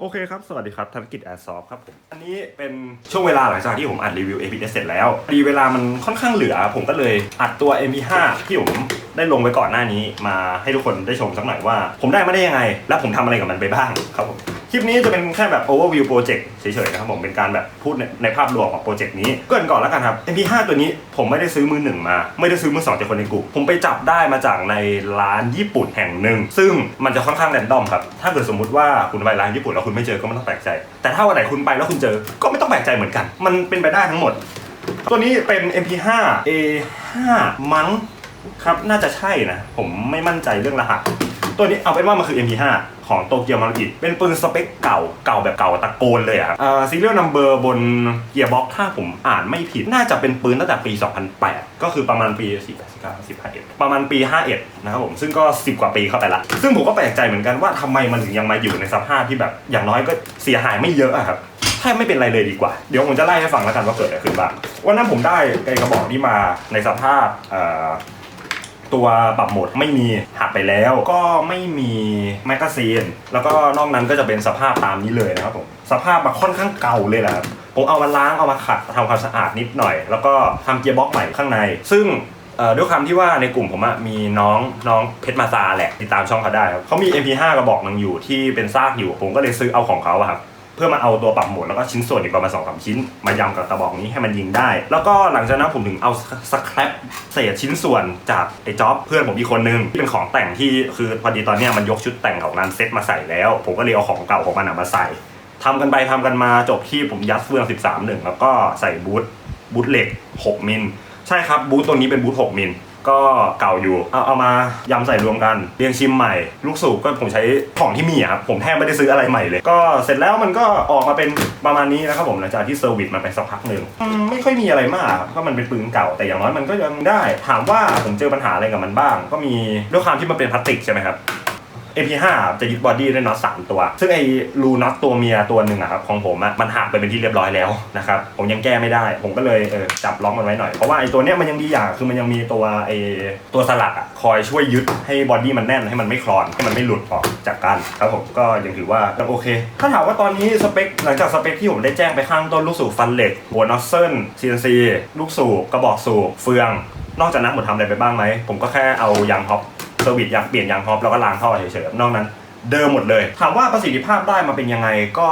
โอเคครับ สวัสดีครับธนกิจแอร์ซอฟครับผม อันนี้เป็นช่วงเวลาหลังจากที่ผมอัดรีวิว APS เสร็จแล้วดีเวลามันค่อนข้างเหลือ ผมก็เลยอัดตัว MP5 ที่ผมได้ลงไปก่อนหน้านี้ มาให้ทุกคนได้ชมสักหน่อยว่า ผมได้มาได้ยังไง และผมทำอะไรกับมันไปบ้างครับผม คลิปนี้จะเป็นแค่แบบ overview project เฉยๆนะครับผมเป็นการแบบพูดในในภาพรวมของโปรเจกต์นี้เกรินก่อนแล้วกันครับ MP5 ตัวนี้ผมไม่ได้ซื้อมือหนึ่งมา ไม่ได้ซื้อมือสองจากคนในกลุ่มผมไปจับได้มาจากในร้านญี่ปุ่นแห่งหนึ่ง ซึ่งมันจะค่อนข้างแรนดอมครับ ถ้าเกิดสมมุติว่าคุณไปร้านญี่ปุ่นแล้วคุณไม่เจอก็ไม่ต้องแปลกใจ แต่ถ้าวันไหนคุณไปแล้วคุณเจอก็ไม่ต้องแปลกใจเหมือนกัน มันเป็นไปได้ทั้งหมด ตัวนี้เป็น MP5 A5 มั้งครับน่าจะใช่นะ ผมไม่มั่นใจเรื่องรหัส ตัวนี้เอาเป็นว่ามันคือ MP5 ของโตเกียวมารุกิเป็นปืนสเปคเก่าเก่าแบบเก่าตะโกนเลยอะครับซีเรียลนัมเบอร์บนเกียร์บ็อกถ้าผมอ่านไม่ผิด น่าจะเป็นปืนตั้งแต่ปี 2008 ก็คือประมาณปี4 8 9 10ประมาณปี 51 นะครับผม ซึ่งก็ 10 กว่าปีเข้าไปละ ซึ่งผมก็แปลกใจเหมือนกันว่าทำไมมันถึงยังมาอยู่ในสภาพที่แบบอย่างน้อยก็เสียหายไม่เยอะอะครับแทบไม่เป็นไรเลยดีกว่า เดี๋ยวผมจะไล่ให้ฟังแล้วกันว่าเกิดอะไรขึ้นบ้างวันนั้นผมได้ไอ้กระบอกนี้มาในสภาพเอ่อ ตัวปรับโหมดไม่มีหักไปแล้ว ก็ไม่มีแมกกาซีน แล้วก็นอกนั้นก็จะเป็นสภาพตามนี้เลยนะครับผมสภาพแบบค่อนข้างเก่าเลยแหละครับผมเอามาล้างเอามาขัดทำความสะอาดนิดหน่อย แล้วก็ทำเกียร์บ็อกใหม่ข้างใน ซึ่งด้วยความที่ว่าในกลุ่มผมมีน้องน้องเพชรมาซาแหละติดตามช่องเขาได้ครับเขามี MP5 กระบอกหนึงอยู่ที่เป็นซากอยู่ ผมก็เลยซื้อเอาของเขาครับ เพื่อมาเอาตัวปรับโหมดแล้วก็ชิ้นส่วนอีกประมาณสองสามชิ้น มายำกับกระบอกนี้ให้มันยิงได้ แล้วก็หลังจากนั้นผมถึงเอาสครปเศษชิ้นส่วนจากไอ้จ็อบเพื่อนผมอีกคนนึงที่เป็นของแต่งที่คือพอดีตอนเนี้ยมันยกชุดแต่งของนั้นเซ็ตมาใส่แล้ว ผมก็เลยเอาของเก่าของมันอะมาใส่ทำกันไปทำกันมาจบที่ผมยัดเฟือง 13หนึ่งแล้วก็ใส่บูทบูทเหล็ก 6 มิลใช่ครับบูทตัวนี้เป็นบูท6มิล ก็เก่าอยู่เอาเอามายำใส่รวมกันเรียงชิมใหม่ ลูกสูบก็ผมใช้ของที่มีอะครับผมแทบไม่ได้ซื้ออะไรใหม่เลย ก็เสร็จแล้วมันก็ออกมาเป็นประมาณนี้นะครับผมหลังจากที่เซอร์วิสมันไปสักพักหนึ่งอืมไม่ค่อยมีอะไรมากครับก็มันเป็นปืนเก่าแต่อย่างน้อยมันก็ยังได้ ถามว่าผมเจอปัญหาอะไรกับมันบ้าง ก็มีด้วยความที่มันเป็นพลาสติกใช่ไหมครับ MP5 จะยึดบอดี้ด้วยน็อต3ตัว ซึ่งไอ้รูน็อตตัวเมียตัวหนึ่งอะครับของผมอะมันหักไปเป็นที่เรียบร้อยแล้วนะครับผมยังแก้ไม่ได้ ผมก็เลยเออจับล็อกมันไว้หน่อย เพราะว่าไอ้ตัวเนี้ยมันยังดีอย่างคือมันยังมีตัวไอ้ตัวสลักอะคอยช่วยยึดให้บอดี้มันแน่นให้มันไม่คลอนให้มันไม่หลุดออกจากกันครับผมก็ยังถือว่ายังโอเค ถ้าถามว่าตอนนี้สเปคหลังจากสเปคที่ผมได้แจ้งไปข้างต้นลูกสูบฟันเหล็กหัวนอสเซิล CNC ลูกสูบกระบอกสูบเฟือง นอกจากนั้นผมทำอะไรไปบ้างไหมผมก็แค่เอายางฮอป ซอร์วิสอยากเปลี่ยนยางฮอปแล้วก็ล้างท่อเฉยๆนอกนั้นเดิมหมดเลย ถามว่าประสิทธิภาพได้มาเป็นยังไงก็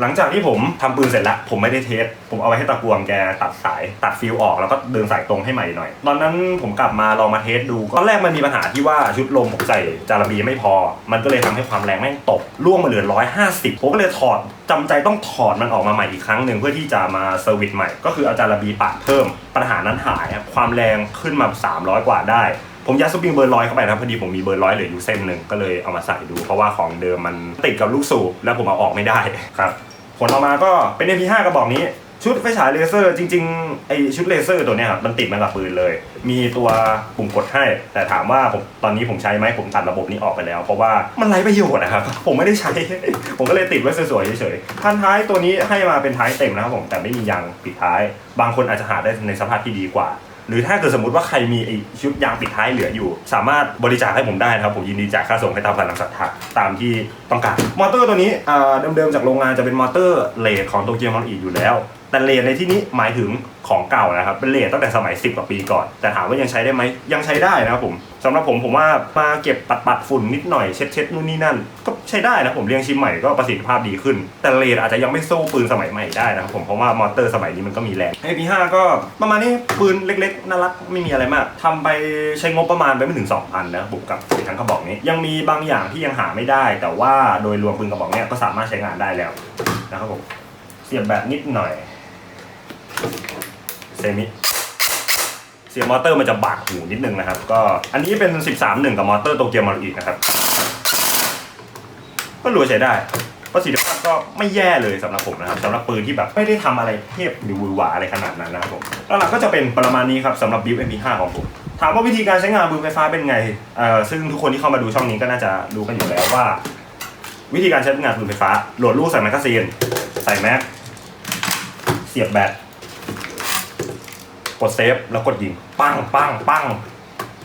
หลังจากที่ผมทำปืนเสร็จแล้วผมไม่ได้เทส ผมเอาไว้ให้ตะกวงแกตัดสายตัดฟิลออกแล้วก็เดินสายตรงให้ใหม่หน่อย ตอนนั้นผมกลับมาลองมาเทสดูตอนแรกมันมีปัญหาที่ว่าชุดลมผมใส่จาระบีไม่พอ มันก็เลยทำให้ความแรงแม่งตกล่วงมาเหลือ150ผมก็เลยถอดจำใจต้องถอดมันออกมาใหม่อีกครั้งหนึ่งเพื่อที่จะมาเซอร์วิสใหม่ก็คือเอาจาระบีปะเพิ่มปัญหานั้นหายครับความแรงขึ้นมา 300 กว่าได้ ผมยัดสปริงเบอร์ร้อยเข้าไปนะพอดีผมมีเบอร์ร้อยเหลืออยู่เส้นหนึ่งก็เลยเอามาใส่ดูเพราะว่าของเดิมมันติดกับลูกสูบแล้วผมเอาออกไม่ได้ครับผลออกมาก็เป็น MP5 กระบอกนี้ชุดไฟฉายเลเซอร์จริงๆไอชุดเลเซอร์ตัวเนี้ยครับมันติดมากับปืนเลย มีตัวปุ่มกดให้ แต่ถามว่าผมตอนนี้ผมใช้ไหมผมตัดระบบนี้ออกไปแล้ว เพราะว่ามันไร้ประโยชน์นะครับ ผมไม่ได้ใช้ ผมก็เลยติดไว้สวยๆเฉยๆท้านท้ายตัวนี้ให้มาเป็นท้ายเต็มนะครับผมแต่ไม่มียางปิดท้าย บางคนอาจจะหาได้ในสภาพที่ดีกว่า หรือถ้าเกิดสมมติว่าใครมีไอชุดยางปิดท้ายเหลืออยู่ สามารถบริจาคให้ผมได้นะครับ ผมยินดีจ่ายค่าส่งให้ตามกำลังศรัทธาตามที่ต้องการ มอเตอร์ตัวนี้เดิมๆจากโรงงานจะเป็นมอเตอร์เลทของโตเกียวมอนอีอยู่แล้ว แต่เลทในที่นี้หมายถึงของเก่านะครับ เป็นเลทตั้งแต่สมัย 10 กว่าปีก่อน แต่ถามว่ายังใช้ได้ไหมยังใช้ได้นะครับผมสำหรับผมผมว่ามาเก็บปัดปัดฝุ่นนิดหน่อยเช็ดเช็ดนู่นนี่นั่น ก็ใช้ได้นะผมเรียงชิมใหม่ก็ประสิทธิภาพดีขึ้น แต่เลทอาจจะยังไม่สู้ปืนสมัยใหม่ได้นะครับผมเพราะว่ามอเตอร์สมัยนี้มันก็มีแรง AP5 ก็ประมาณนี้ปืนเล็กๆน่ารักไม่มีอะไรมากทำไปใช้งบประมาณไปไม่ถึง 2,000นะครับผมกับทั้งกระบอกนี้ยังมีบางอย่างที่ยังหาไม่ได้ แต่ว่าโดยรวมปืนกระบอกเนี้ยก็สามารถใช้งานได้แล้วนะครับผมเสียบแบบนิดหน่อย เซมิเสียงมอเตอร์มันจะบาดหูนิดนึงนะครับ ก็อันนี้เป็น 13 1 กับมอเตอร์โตเกียวมารุอีนะครับ ก็รวยใช้ได้ประสิทธิภาพก็ไม่แย่เลยสำหรับผมนะครับสำหรับปืนที่แบบไม่ได้ทำอะไรเทพหรือวือหวาอะไรขนาดนั้นนะครับผมแล้วหลักก็จะเป็นประมาณนี้ครับสำหรับบิว MP5 ของผมถามว่าวิธีการใช้งานปืนไฟฟ้าเป็นไงเอ่อซึ่งทุกคนที่เข้ามาดูช่องนี้ก็น่าจะรู้กันอยู่แล้วว่า วิธีการใช้งานปืนไฟฟ้าโหลดลูกใส่แมกกาซีนใส่แม็กเสียบแบต กดเซฟแล้วกดยิงปั้งปั้งปั้ง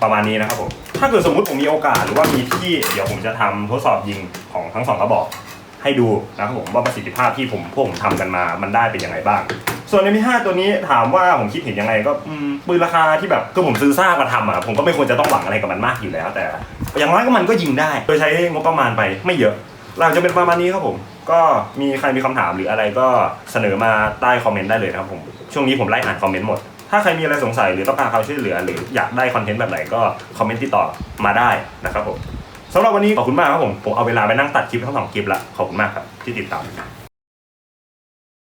ประมาณนี้นะครับผมถ้าเกิดสมมุติผมมีโอกาสหรือว่ามีที่เดี๋ยวผมจะทำทดสอบยิงของทั้งสองกระบอก ให้ดูนะครับผมว่าประสิทธิภาพที่ผมพวกผมทำกันมามันได้เป็นยังไงบ้าง ส่วน MP5 ตัวนี้ถามว่าผมคิดเห็นยังไงก็ปืนราคาที่แบบคือผมซื้อซากมาทำอะผมก็ไม่ควรจะต้องหวังอะไรกับมันมากอยู่แล้ว แต่อย่างน้อยก็มันก็ยิงได้ โดยใช้งบประมาณไปไม่เยอะหลังจะเป็นประมาณนี้ครับผม ก็มีใครมีคำถามหรืออะไรก็เสนอมาใต้คอมเมนต์ได้เลยนะครับผม ช่วงนี้ผมไล่อ่านคอมเมนต์หมด ถ้าใครมีอะไรสงสัยหรือต้องการความช่วยเหลือ หรืออยากได้คอนเทนต์แบบไหนก็คอมเมนต์ติดต่อมาได้นะครับผมสำหรับวันนี้ขอบคุณมากครับผมผมเอาเวลาไปนั่งตัดคลิปทั้งสองคลิปละขอบคุณมากครับที่ติดตาม